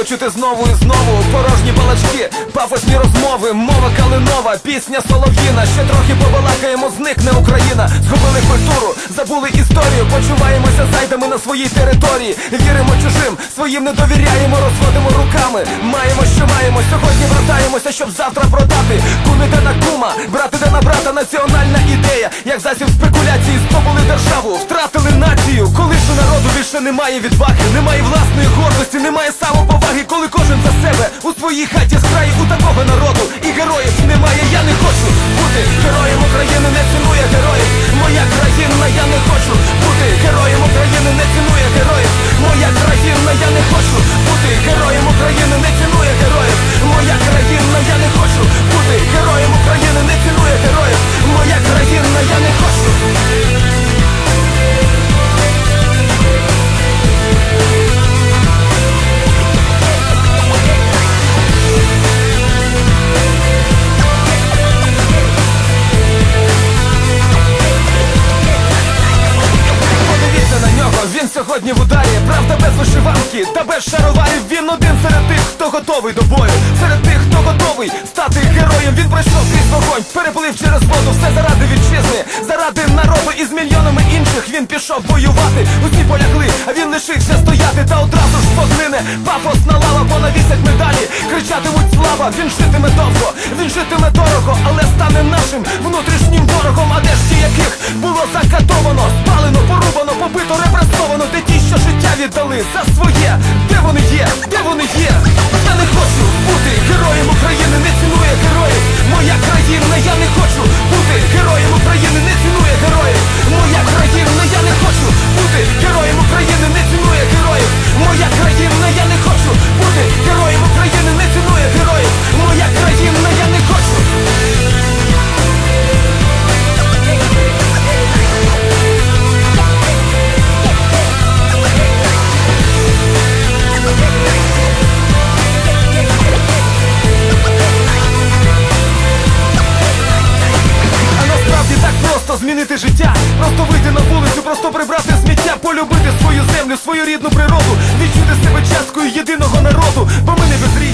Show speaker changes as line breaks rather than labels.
небо чути знову і знову. Порожні балачки, пафосні розмови, мова калинова, пісня солов'їна. Ще трохи побалакаємо, зникне Україна. Згубили культуру, забули історію. Почуваємося зайдами на своїй території. Віримо чужим, своїм не довіряємо, розводимо руками. Маємо, що маємо, сьогодні вертаємося, щоб завтра продати. Кум іде на кума, брат іде на брата, національна ідея Як засіб спекуляції здобули державу, втратили націю. Коли ж у народу більше немає відваги, немає власної гордості, немає за з краю у такого народу сьогодні в ударі Правда без вишиванки. Та без шароварів Він один серед тих, хто готовий до бою. Серед тих, хто готовий стати героєм. Він пройшов крізь вогонь, переплив через воду. Все заради вітчизни, заради народу. І з мільйонами інших він пішов воювати. Усі полягли, а він лишився стояти. Та одразу ж поглине. Пафосна лава Понавісять медалі, кричатимуть слава Він житиме довго, він житиме дорого Але стане нашим внутрішнім ворогом. А де ж ті, яких було закатовано життя віддали змінити життя, просто вийти на вулицю, просто прибрати сміття, полюбити свою землю, свою рідну природу, відчути себе часткою єдиного народу, бо ми не Україні.